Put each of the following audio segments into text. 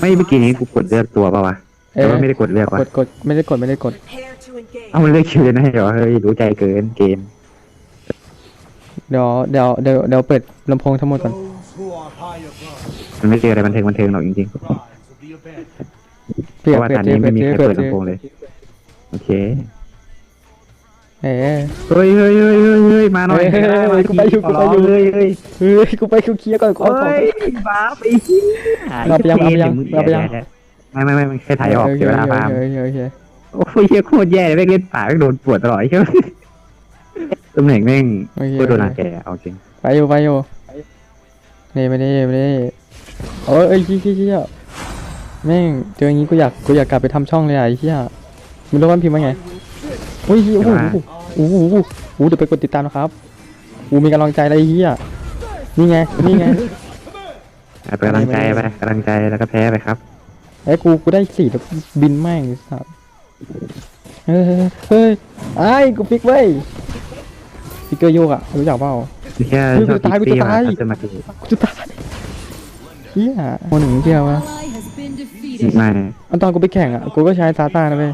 ไม่เมื่อกี้นี้กูกดเลือกตัวเปล่าวะเอแต่อว่าไม่ได้กดเลือกกวะดกดไม่ได้กดไม่ได้กด Prepare to engage. เอามันเลือกคิวเลยนะเหรอเฮ้ยรู้ใจเกินเกมเดี๋ยวเดี๋ยวเดี๋ยวเดี๋ยวเปิดลำโพงทั้งหมดก่อน Those who are high above มันไม่เจออะไรบันเทิงบันเทิงหรอกจริง rise of the abandoned. ๆเพเปลี่ยนราะว่าเปิตดอนเจนี้เปิไม่ดมีเจใครเปิดเปิดเจลำโพงเลย โอเค เอ๋เฮ้ยเฮ้ยเฮ้ยเฮ้ยเฮ้ยมาหน่อยเฮ้ยเฮ้ยมากูไปอยู่ขอกูไปอยู่ร้งเลยเฮ้ยเฮ้ยกูไปเคลียร์ก่อนกูเอาของเฮ้ยบ้าไปที่เราไปยังเราไปยังเราไปยัง ไม่ไม่ไม่ไม่แค่ถ่ายออกเสียเวลาฟาร์มโอเคโอเคโอเคโอ้ยเหี้ยโคตรแย่เลยแม่งเล่นป่าแม่งโดนปวดตลอดใช่ไหมตำแหน่งแม่งโอเคโคตรโดนรังแกเอาจริงไปอยู่ไปอยู่นี่ไม่ได้ไม่ได้โอ้ยเอ้ยชี้ชี้ชี้อะแม่งเจออย่างงี้กูอยากกูอยากกลับไปทำช่องเลยอะไอ้เหี้ยมึงรู้ว่าพิมพ์ว่าไงโอ้ยโอ้โหโอ้โหโอ้โหโอ้โหเดี๋ยวไปกดติดตามนะครับกูมีกำลังใจอะไรไอ้เหี้ยนี่ไง นี่ไงเอาไปกำลังใจไปกำลังใจแล้วก็แพ้ไปครับไอ้กูกูได้สี่แล้วบินแม่งไอ้สัสเฮ้ยเฮ้ยเฮ้ยไอ้กูฟิกเว้ยฟิกเกอร์โยกอะรู้จักเปล่าแค่เฮ้ยชอบกูจะตายติ๊กตี้กูจะมาตายทัศนมาติกูจะตายเฮียโมหนึ่งเดียวอะ Ally has been defeated. ไม่อันตอนกูไปแข่งอะกูก็ใช้ซาต้านะเว้ย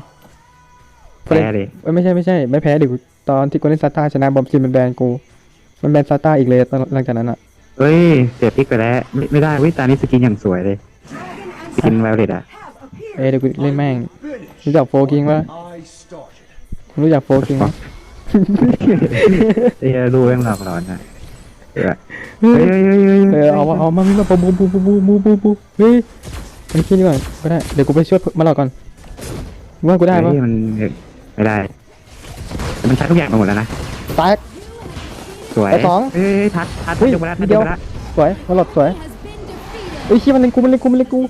แพ้เลยเอ้ยไม่ใช่ไม่ใช่ไม่แพ้ดิกูตอนที่กูเล่นซาต้าชนะบอมซินมันแบนกู มันแบนซาต้าอีกเลยตอนหลังจากนั้นอะเฮ้ยเสียติ๊กไปแล้ว ไม่ไม่ได้เว้ยตานี้สกินอย่างสวยเลยสกินไวโอเลตอะเอ้ยเดี๋ยวกูเล่นแม่งรู้จักโฟกิงปะ I started. รู้จักโฟกิงปะเอ้ยดูแม่งหลอกหลอนอะเออเฮ้ยเฮ้ยเฮ้ยเฮ้ยเออเอามาเอามามีมาบูบูบูบูบูบูบูเฮ้ยมันคิดดีกว่าก็ได้เดี๋ยวกูไปช่วยมาหลอกก่อนว่ากูได้ปะเฮ้ยมัน ไม่ได้แต่มันใช้ทุกอย่างมาหมดแล้วนะ แตก สวยไปสองเฮ้ยทัดทัดเฮ้ยจบไปแล้วทัดเดีจยวบไปแล้วสวยมาหลอกสวย Has been defeated. เอ้ยชี้มันเล่นกูมันเล่นกูมันเล่นกู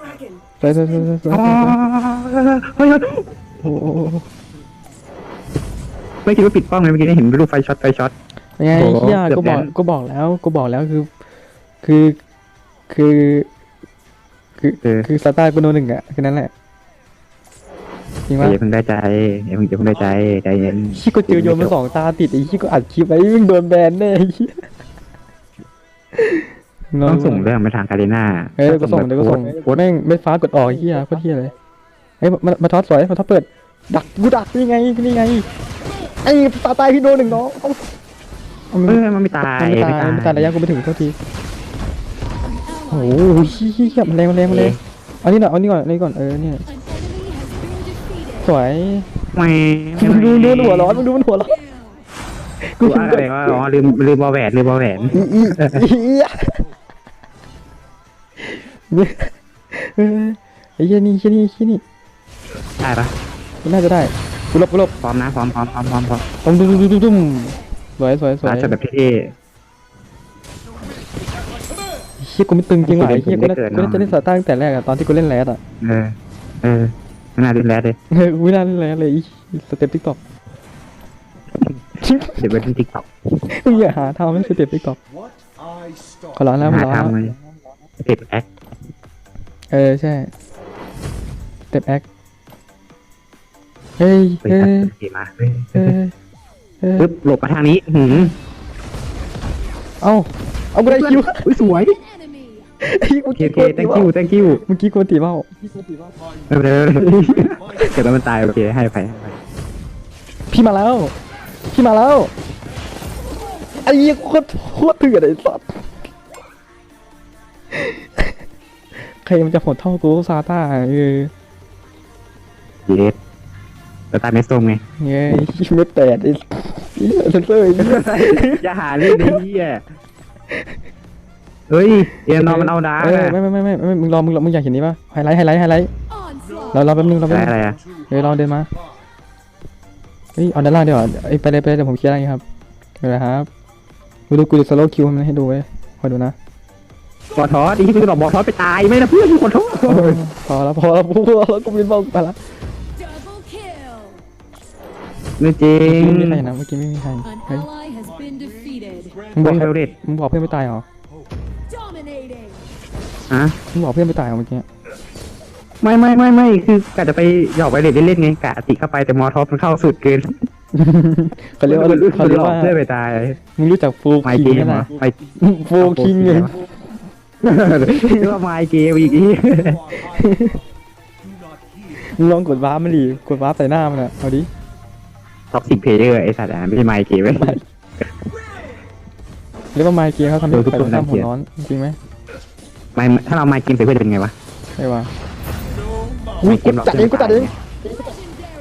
Dragon. สวยสวยสวยสวยสวยอ๋อเฮ้ยเฮ้ยโอ้โหไม่คิดว่าปิดป้องเลยเมื่อกี้เห็นรูปไฟช็อตไฟช็อต ยังไงโอ้โหเฮียเกือบก็บอกแดนก็บอกแล้วก็บอกแล้วคือ คือคือ คือเออคือสตาร์กูโนหนึ่งอะคือนั่นแหละ จริงอปะย่าเพิ่งได้ใจอย่าเพิ่งอย่าเพิ่งได้ใจใจเย็นชี้ก็เจอโยนมาสองตาติดไอ้ชี้ก็อัดคลิปไว้มึงโดนแบนแน่ไอ้เหี้ยต้องส่งเรื่องไปทางคาริน่าเออเดี๋ยวก็ส่งเดี๋ยวก็ส่งโพสต์แม่งไม่ฟ้ากดออกไอ้เฮียโคตรเฮียเลยเฮ้ยมามาทอดสวยมาทอดเปิด ดักกูดักนี่ไงนี่ไงไอ้ตาตายพี่โดนหนึ่งน้องเอาเอาเออมันไม่ตายมันไม่ตายมันไม่ตายระยะกูไปถึงโทษทีโอ้โหเฮียมันแรงมันแรงมันแรงเอานี่หน่อยเอานี่ก่อนเอานี่ก่อนเออเนี่ย สวยแหม่มึงดูดูมันหัวร้อนมึงดูมันหัวร้อนกูอะไรวะอ๋อลืมลืมบอลแหวนลืมบอลแหวนอีอีอีอะเออไอ้เหี้ยนี่เหี้ยนี่เหี้ยนี่ได้ปะกูน่าจะได้กูหลบกูหลบพร้อมนะพร้อมพร้อมพร้อมพร้อมพร้อมตุ้มตุ้มตุ้มตุ้มตุ้มสวยสวยสวยร้านจัดแบบเท่เฮียกูไม่ตึงจริงว่ะกูไอ้เล่นเฮียกูน่าผมไม่เกินกูน่าจะเล่นสตาร์ตั้งแต่แรกอะตอนที่กูเล่นแรดอะๆเออเออ ไม่น่าเล่นแล้วเลยเออกูไม่น่าเล่นแรดเลยอีสเต็ปติ๊กต็อกเดี๋ยวไปที่ติ๊กต็อกมึงอย่าหาทำให้สเต็ปติ๊กต็อก What I ขอ started. ร้องแล้วขอหาร้องแล้วทำเลยติดแอคเออใช่สเต็ปแอคเฮ้ยไปเฮ้ตัดยสกิลมาเฮ้ยเฮ้ยเฮ้ยปึ๊บหลบมาทางนี้หืมเอ้าเอากูได้คิวอุ้ยสวย Enemy. ไอ้กู โอเคคิโอเค thank you thank you เมื่อกี้กูตีเบ้าไม่เป็นไรไม่เป็นไรเกิดแล้วมันตายโอเคให้ไปให้ไปพี่มาแล้ว พี่มาแล้วไอ้เหี้ยโคตรโคตรเถื่อนไอ้สัสใครมันจะโหดเท่ากูซาต้าเออเยสแต่ตายไม่ส้มไงเงี้ยไม่แตดไอ้เหี้ยเซนเซอร์ไอ้เหี้ยอย่าหาเล่นไอ้เหี้ย เฮ้ยเอ็นนอนมันเอาดาร์กเอออะไม่ไม่ไม่ไม่ไม่มึงรอมึงรอมึงอยากเห็นนี้ป่ะไฮไลท์ไฮไลท์ไฮไลท์ Onslaught. รอรอแป๊บนึงรออะแป๊บไรนึงอะไรอะเดี๋ยวรอเดินมาเฮ้ยเอาด้านล่างเดี๋ยวาไอ้ยไปเลยไปเลยเดี๋ยวผมเคลียร์ให้ครับเดี๋ยวนะครับกูดูกูดูสโลว์คิวมันให้ดูเว้ยคอยดูนะบอทอสที่กูจะบอกบอทอสไปตายไม่นะเพื่อนกูขอโทษพอแล้วพอแล้วพอแล้วกูบินเบาไปละ Double kill. ไม่จริงไม่มีใครนะเมื่อกี้ไม่มีใคร An เฮ้ย ally has been defeated. มึงบอกเฮ้ยให้เฟลเดตมึงบอกเพื่อนไม่ตายเหรอ Dominating. ฮะมึงบอกเพื่อนไม่ตายเหรอเมื่อกี้ไม่ไม่ไม่ไม่คือกะจะไปหยอกไปเล่นเล่นๆไงกะติเข้าไปแต่มอทอสมันเข้าสุดเกินเขาเรียกว่าเขาเรียกว่าเพื่อไปตายมึงรู้จักฟูไม่คิจริงงไหมเหรอล่ะไม่ฟูคิงไงเรียกว่าไมค์เกมอีกอี You are high above. Do not hear. มึงลองกดวาร์ปมันดิกดวาร์ปใส่หน้ามันอะเอาดิท็อกซิกเพลเยอร์ไอสัตว์อะไม่ใช่ไมค์เกมเว้ยเรียกว่าไมค์เกียร์เขาทำให้เออทุกใครคต้อนงทำหัวร้อนจริงไหม ไมค์ถ้าเราไมค์เกมใส่เพื่อนจะเป็นไงวะใช่ป่ะ No อุ้ยกูจัดเองกูจัดเอง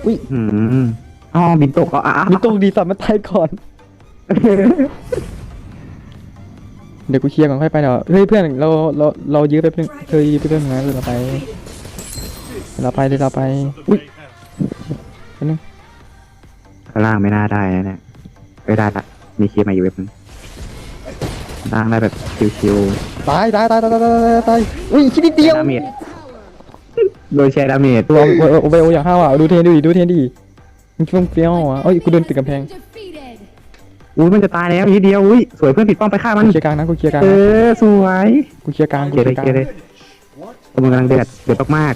อุ้ยอืมอ๋อบินตกก็อะอะมีตรงดีสัตว์มันตายก่อน เดี๋ยวกูเคลียร์ก่อนค่อยไปเดี๋ยวเฮ้ยเพื่อนเราเราเรายื้อไปเพื่อนเธอยื้อไปเพื่อนนะเดี๋ยวเราไปเดี๋ยวเราไปเดี๋ยวเราไปอุ้ยแป๊บนึงข้างล่างไม่น่าได้นะเนี่ยไม่ได้ละมีเคมาอยู่เว็บนึงล่างได้แบบชิว ตายตายตายตายตายตายตายอุ้ยคิดนิดๆเดียวดาเมจโดยแชร์ดาเมจตัวโอโอเบลอย่างห้าวอะดูเทนดิดูเทนดิมันช่วงเปรี้ยวอะเอ้ยกูเดินติดกำแพง Defeated. อุ้ยมันจะตายแล้วทีเดียวอุ้ยสวยเพื่อนปิดป้อมไปฆ่ามันกูเคลียร์กลางนะกูเคลียร์กลางเอนะอสวยกูเคลียร์กลางกูเกลียดเคเลลียยร์กเกลีลายงดเลยกำลังเดือดเดือดมาก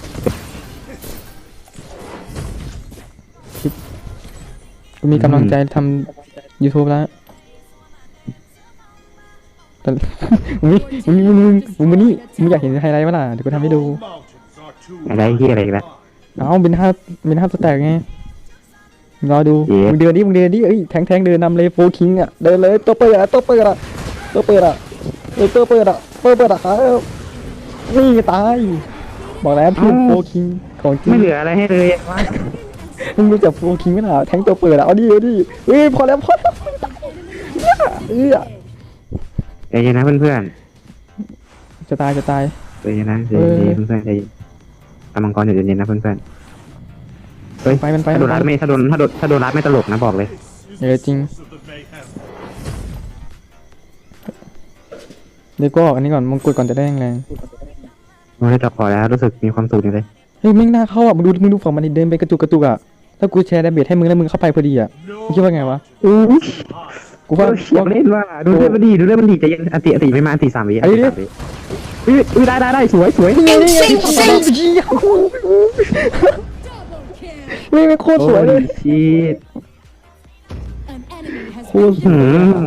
กูมีกำลังใจทำ YouTube แล้ว แต่มึงมึงมึงมึงมึงมานี่มึงอยากเห็นไฮไลท์ปะล่ะเดี๋ยวกูทำให้ดู mountains are too ๆอะไรที่อะไรอีกแล้วเอ้าเป็นห้าเป็นห้าสแต็กไงรอดูเย้มึงเดินดิมึงเดินดิเอ้ยแทงแทงเดินนำเลยโฟคิงอะเดินเลยตัวเปิดอะตัวเปิดอะตัวเปิดอะเออตัวเปิดอะตัวเปิดอะครับนี่ตายบอกแล้วพี่โฟคิงของจริงไม่เหลืออะไรให้เลยวะมึงรู้จักโฟคิงไหมล่ะแทงตัวเปิดอะเอาดิเอาดิเฮ้ยพอแล้วพอแล้วเนี่ยเอ้ย ใจเย็นนะเพื่อนจะตายจะตาย ๆใจเย็นนะใจเย็นๆเพื่อนๆใจเย็นตามังกรอยู่ใจเย็นๆนะเพื่อนๆเฮ้ยไปมันไปถ้าโดมันนรัดไปไม่ถ้าโดนถ้าโดนถ้าโดนรัดไม่ตลกนะบอกเลย เออจริง of the mayhem. เดี๋ยวก็ออกอันนี้ก่อนมงกุฎก่อนจะได้แรงโอ้ยจะพอแล้วรู้สึกมีความสุขจังเลยๆเฮ้ยไม่งน่าเข้าอะมึงดูมึงดูฝั่งมันดิเดินไปกระตุกกระตุกอะถ้ากูแชร์ดาเมจให้มึงแล้วมึงเข้าไปพอดีอะ No มึงคิดว่าไงวะ อู้ย กูว่าอยากเล่นว่าดูเล่นมันดีดูเล่นมันดีใจเย็นอติอติไม่มาอติสามวิไอ้ดิสามวิอุ้ยอุ้ยได้ได้ได้สวยสวยนี่ไงนี่ไง Double kill. ไม่ไม่โคตรสวยเลยชีด An enemy has โคตรสหืวยม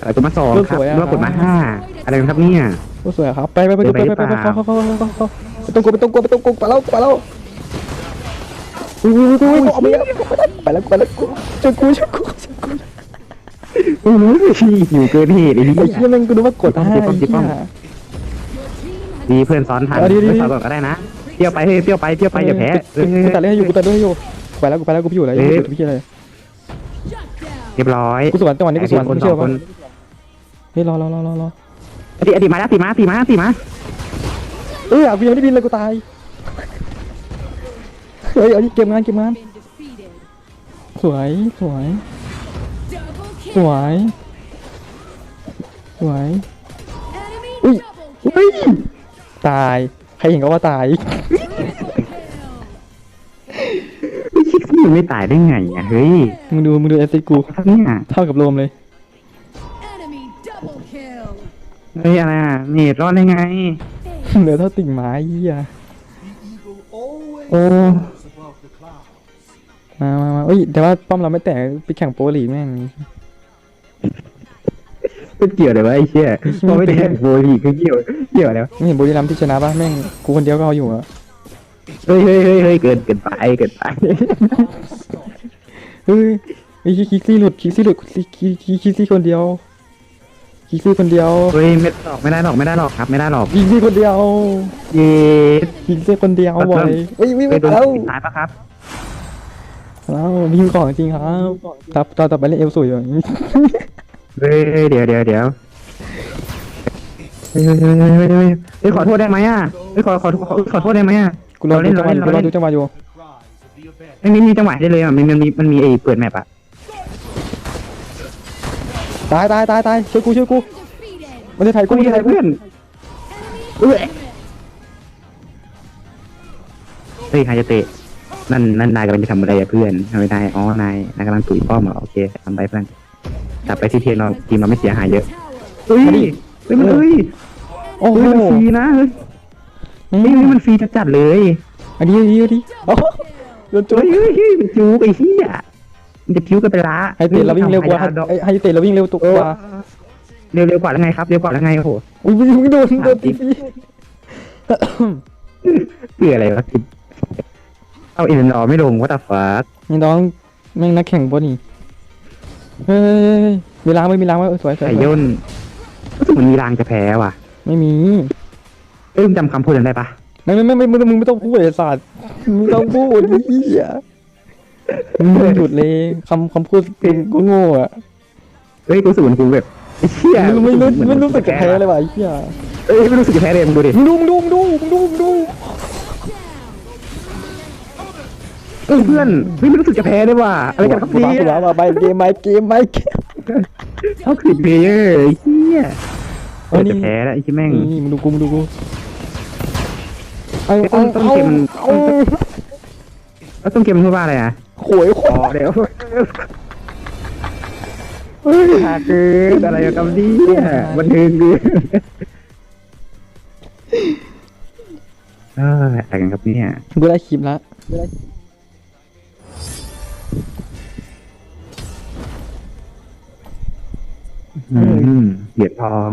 อะไรก็มาสองครับสวยอะเมื่อกดมาห้าอะไรกันครับเนี่ยโคตรสวยอะครับไปไปไปไปไปไปไปเดินไปหรือเปล่าเข้าเข้าเข้าเข้าเข้าไปตรงกูไปตรงกูไปตรงกูไปแล้วไปแล้วอุ้ยอุ้ยอุ้ยออกไปแล้วไปแล้วไปแล้วช่วยกูช่วยกูช่วยกู โอ้ยอยู่เกินเหตุไอ้ไอ้เหี้เหี้ยยแม่งกูนึกว่ากดให้ไอ้เหี้ย ดีเพื่อนซ้อนทันเอาดิดิเพื่อนซ้อนก่อนก็ได้นะเที่ยวไปเฮ้ยเที่ยวไปเที่ยวไปอย่าแพ้เออ กูตัดเล่นให้อยู่กูตัดเล่นให้อยู่ไปแล้วกูไปแล้วกูไม่อยู่แล้วเอ๊ะอยู่พี่เลย shut down. เรียบร้อยกูสวนจังหวะนี้กูสวนคนไม่สเชื่อองคป่ะนเฮ้ยรอรอรอรอรออดีตอดีตมาแล้วตีมาตีมาตีมาเอ้ยกูยังไม่ได้บินเลยกูตายเฮ้ยเอาดิเก็บงานเก็บงาน Been defeated. สวยสวย Double ส kill. วย สวย Enemy Ui. double เฮ้ย kill. ตาย ใครเห็นก็ว่าตายไม่คิดที่ไม่ตายได้ไงอะเฮ้ยมึงดูมึงดูเอสกูครับเนี่ยเท่ากับโรมเลย Enemy double kill. เฮ้ยอะไรอะเนตรอดได้ไงเหลือเท่าติ่งไม้เหี้ย The eagle always โอ้ soars above the clouds. มามามาเอ้ยแต่ว่าป้อมเราไม่แตกไปแข่งโปรลีกแม่ง ไม่เกี่ยวเลยวะไอ้เชี่ยพอไม่ได้แข่งโบลีก็เกี่ยวเกี่ยวแล้วไม่เห็นบุรีรัมย์ที่ชนะป่ะแม่งกูคนเดียวก็เอาอยู่อะเฮ้ยเฮ้ยเฮ้ยเฮ้ยเกินเกินไปเกินไปเฮ้ยไอ้คิกซี่หลุดคิกซี่หลุดคิกคิกคิกซี่คนเดียวคิกซี่คนเดียวเฮ้ยไม่หรอกไม่ได้หรอกไม่ได้หรอกครับไม่ได้หรอกคิกซี่คนเดียวเย็ดคิกซี่คนเดียวบ่อยเฮ้ยวิ่งไปไปโดนแล้วปิดท้ายปะครับแล้ววิ่งของจริงครับ ครับตอนต่อไปเล่นเอลสุยอยู่เฮ้ย เฮ้ยเดี๋ยวเดี๋ยวเดี๋ยวเฮ้ยเฮ้ยเฮ้ยเฮ้ยเฮ้ยเฮ้ยเฮ้ยขอโทษได้ไหมอะเฮ้ยขอขอขอขอโทษได้ไหมอะ กูรอดูจังหวะอยู่กูรอดูจังหวะอยู่ The cries of the abandoned. ไม่มีมีจังหวะได้เลยอะมันมันมีมันมีไอ้เปิดแมปอะตายตายตายตายช่วยกูช่วยกู Defeated. มันจะถ่ายกูกูมันมีจะอะไรถ่ายกูเพื่อนเอ้ยเฮ้ยใครจะเตะนั่นนั่นนายกำลังจะทำอะไรอะเพื่อนทำไมนายอ๋อนายนายกำลังตุ๋ยป้อมเหรอโอเคทำไปเพื่อน จับไปที่เทียนเราทีมเราไม่เสียหายเยอะ Tower. เฮ้ยเฮ้ยมันเฮ้ยโอ้โหเฮ้ยมันฟรีนะเฮ้ยเฮ้ยเฮ้ยมันฟรีจัดๆเลยอันนี้อันนี้อันนี้โอ้โหโดนจุ๊เฮ้ยเฮ้ยเฮ้ยมันจูกไอ้เหี้ยมันจะพิ้วกันไปละให้เตะเราวิ่งเร็วกว่าธรรมดาดอกให้ให้เตะเราวิ่งเร็วตัวเออกว่าเร็วเร็วกว่าแล้วไงครับเร็วกว่าแล้วไงโอ้โหอุ้ยมึงโดนโดนตีฟรีเพื่ออะไรวะคือเอาเอ็นรอไม่ลงว่าตาฟ้านี่น้องแม่งนักแข่งปะนี่ เฮ้ยมีล้างไหมมีล้างไหมเออสวยสวยไก่สวยย่นรู้สึกมันมีรางจะแพ้ว่ะไม่มี เอ้ยมึงจำคำพูดนั้นได้ปะไม่ไม่ไม่ไม่มึงไม่ต้องพูดไอ้สัตว์มึงไม่ต้องพูดไอ้เหี้ยมึงหยุดเลยคำคำพูดกูโง่อะเฮ้ยกูรู้สูนกูแบบไอ้เชี่ยม่รู้ไม่รู้ไม่รู้สึกแพ้เลยว่ะไอ้เหี้ยเอ้ยไม่รู้สึกจะแพ้เลยมึงดูดิมึงดูมึงดูมึงดูมึงดู มึงดูเอ้ยเพื่อนเฮ้ยไม่รู้สึกจะแพ้เลยว่ะอะไรกันครับกูเนี่บ้ายกูบ้ามาไปเกมไหมเกมไหมเกมเท่าสิบเพลเยอร์ไอ้เหี้ยเออนี่จะแพ้แล้วไอ้ที่แม่งนี่มึงดูกูมึงดูกูเอาต้เอานต้นเอาเกมมันเอาแล้วต้นเกมมันพูดว่าอะไรอะโขวยโขอ๋อเดี๋ยวเฮ้ยหาเกินอะไรกับเนี่ยบันเทิงดีเอออะไรกันครับเนี่ยกูได้คลิปละ เหรียญทอง